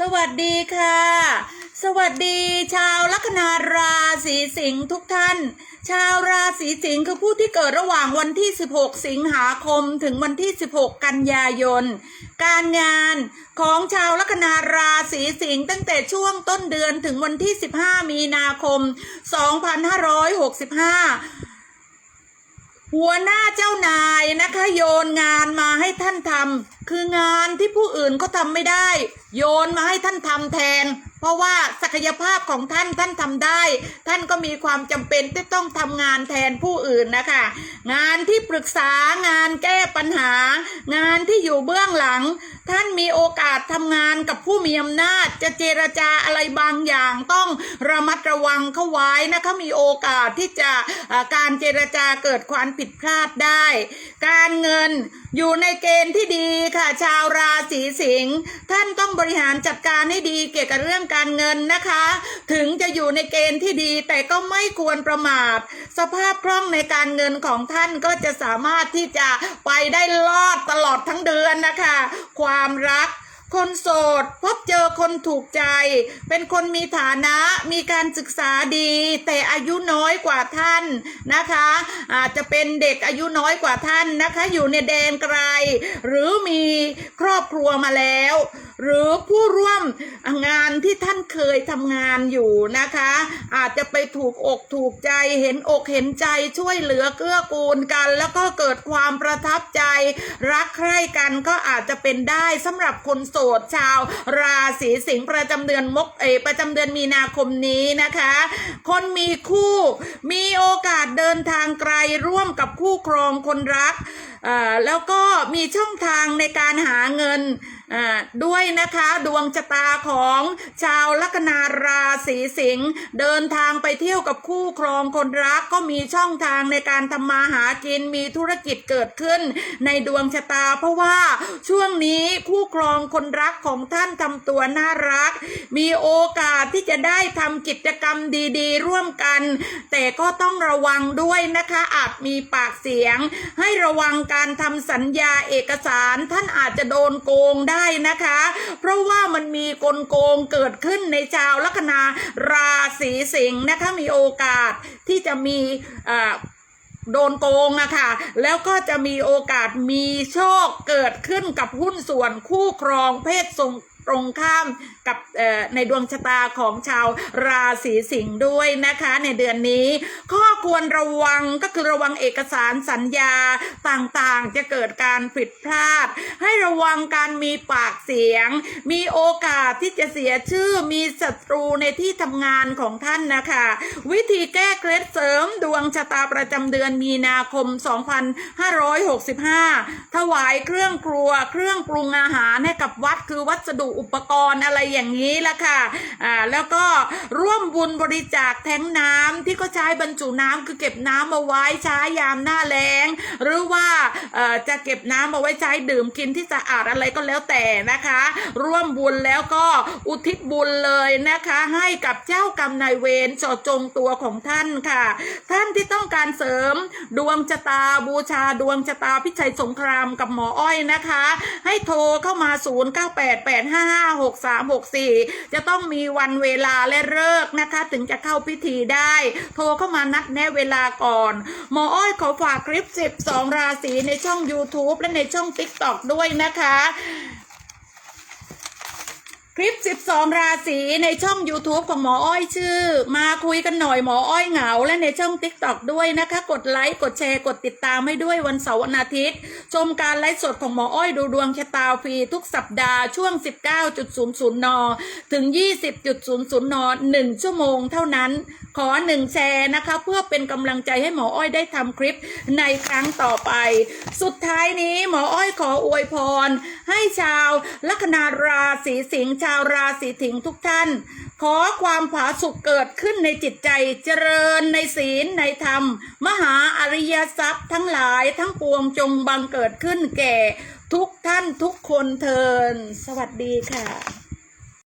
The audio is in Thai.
สวัสดีค่ะ สวัสดีชาวลัคนาราศีสิงห์ทุกท่าน ชาวราศีสิงห์คือผู้ที่เกิดระหว่างวันที่ 16 สิงหาคมถึงวันที่ 16 กันยายน การงานของชาวลัคนาราศีสิงห์ตั้งแต่ช่วงต้นเดือนถึงวันที่ 15 มีนาคม 2565 หัวหน้าเจ้านายนะคะ โยนงานมาให้ท่านทำคืองานที่ผู้อื่นก็ทำไม่ได้ โยนมาให้ท่านทำแทน เพราะว่าศักยภาพของท่านท่านทำได้ ท่านก็มีความจำเป็นที่ต้องทำงานแทนผู้อื่นนะคะ งานที่ปรึกษางานแก้ปัญหา งานที่อยู่เบื้องหลัง ท่านมีโอกาสทำงานกับผู้มีอำนาจ จะเจรจาอะไรบางอย่างต้องระมัดระวังเข้าไว้นะคะมีโอกาสที่จะการเจรจาเกิดความผิดพลาดได้ การเงินอยู่ในเกณฑ์ที่ดีค่ะชาวราศีสิงห์ท่านต้องบริหารจัดการให้ดีเกี่ยวกับเรื่องการเงินนะคะ ถึงจะอยู่ในเกณฑ์ที่ดีแต่ก็ไม่ควรประมาท สภาพคล่องในการเงินของท่านก็จะสามารถที่จะไปได้รอดตลอดทั้งเดือนนะคะ ความรัก คนโสดพบเจอคนถูกใจ เป็นคนมีฐานะมีการศึกษาดี แต่อายุน้อยกว่าท่านนะคะ อาจจะเป็นเด็กอายุน้อยกว่าท่านนะคะ อยู่ในแดนไกล หรือมีครอบครัวมาแล้ว หรือผู้ร่วมงานที่ท่านเคยทำงานอยู่นะคะ อาจจะไปถูกอกถูกใจเห็นอกเห็นใจช่วยเหลือเกื้อกูลกัน แล้วก็เกิดความประทับใจ รักใคร่กันก็อาจจะเป็นได้สำหรับคนโสดชาว ราศีสิงห์ประจำเดือนมกเอประจำเดือนมีนาคมนี้นะคะ คนมีคู่มีโอกาสเดินทางไกลร่วมกับคู่ครองคนรักอ่าแล้วก็มีช่องทางในการหาเงิน ด้วยนะคะดวงชะตาของชาวลัคนาราศีสิงห์เดินทางไปเที่ยวกับคู่ครองคนรักก็มีช่องทางในการทำมาหากินมีธุรกิจเกิดขึ้นในดวงชะตา เพราะว่าช่วงนี้คู่ครองคนรักของท่านทำตัวน่ารัก มีโอกาสที่จะได้ทำกิจกรรมดีๆ ร่วมกัน แต่ก็ต้องระวังด้วยนะคะ อาจมีปากเสียง ให้ระวังการทำสัญญาเอกสารท่านอาจจะโดนโกงได้นะคะ เพราะว่ามันมีกลโกงเกิดขึ้นในชาวลัคนาราศีสิงห์นะคะมีโอกาสที่จะมีอ่าโดนโกงอะค่ะ แล้วก็จะมีโอกาสมีโชคเกิดขึ้นกับหุ้นส่วนคู่ครองเพศทรง ตรงข้ามกับในดวงชะตาของชาวราศีสิงห์ด้วยนะคะ ในเดือนนี้ ข้อควรระวังก็คือระวังเอกสารสัญญาต่างๆ จะเกิดการผิดพลาด ให้ระวังการมีปากเสียง มีโอกาสที่จะเสียชื่อมีศัตรูในที่ทำงานของท่านนะคะ วิธีแก้เคล็ดเสริมดวงชะตาประจำเดือนมีนาคม 2565 ถวายเครื่องครัวเครื่องปรุงอาหารให้กับวัดคือวัสดุอุปกรณ์อะไรอย่างนี้ละค่ะอ่าแล้วก็ร่วมบุญบริจาคแทงน้ำที่ก็ใช้บรรจุน้ำคือเก็บน้ำเอาไว้ใช้ยามหน้าแล้ง หรือว่าเอ่อจะเก็บน้ำเอาไว้ใช้ดื่มกินที่สะอาดอะไรก็แล้วแต่นะคะ ร่วมบุญแล้วก็อุทิศบุญเลยนะคะ ให้กับเจ้ากรรมนายเวรเจาะจงตัวของท่านค่ะ ท่านที่ต้องการเสริมดวงชะตาบูชาดวงชะตาพิชัยสงครามกับหมออ้อยนะคะ ให้โทรเข้ามา 0988ห้าหกสามหกสี่จะต้องมีวันเวลาและเลิกษ์นะคะ ถึงจะเข้าพิธีได้ โทรเข้ามานัดแนะเวลาก่อน หมออ้อยขอฝากคลิป 12 ราศีในช่อง YouTube และในช่อง TikTok ด้วยนะคะ คลิป 12 ราศีในช่อง YouTube ของหมออ้อยชื่อ มาคุยกันหน่อยหมออ้อยเหงา และในช่อง TikTok ด้วยนะคะ กดไลค์ กดแชร์ กดติดตามให้ด้วยวันเสาร์วันอาทิตย์ ชมการไลฟ์สดของหมออ้อยดูดวงชะตาฟรีทุกสัปดาห์ช่วง 19.00 น ถึง 20.00 น 1 ชั่วโมงเท่านั้น ขอหนึ่งแชร์นะคะ เพื่อเป็นกำลังใจให้หมออ้อยได้ทำคลิปในครั้งต่อไป สุดท้ายนี้หมออ้อยขออวยพร ให้ชาวลัคนาราศีสิงห์ชาวราศีถิงห์ทุกท่าน ขอความผาสุกเกิดขึ้นในจิตใจเจริญในศีลในธรรม มหาอริยทรัพย์ทั้งหลายทั้งปวงจงบังเกิดขึ้นแก่ทุกท่านทุกคนเทิน สวัสดีค่ะ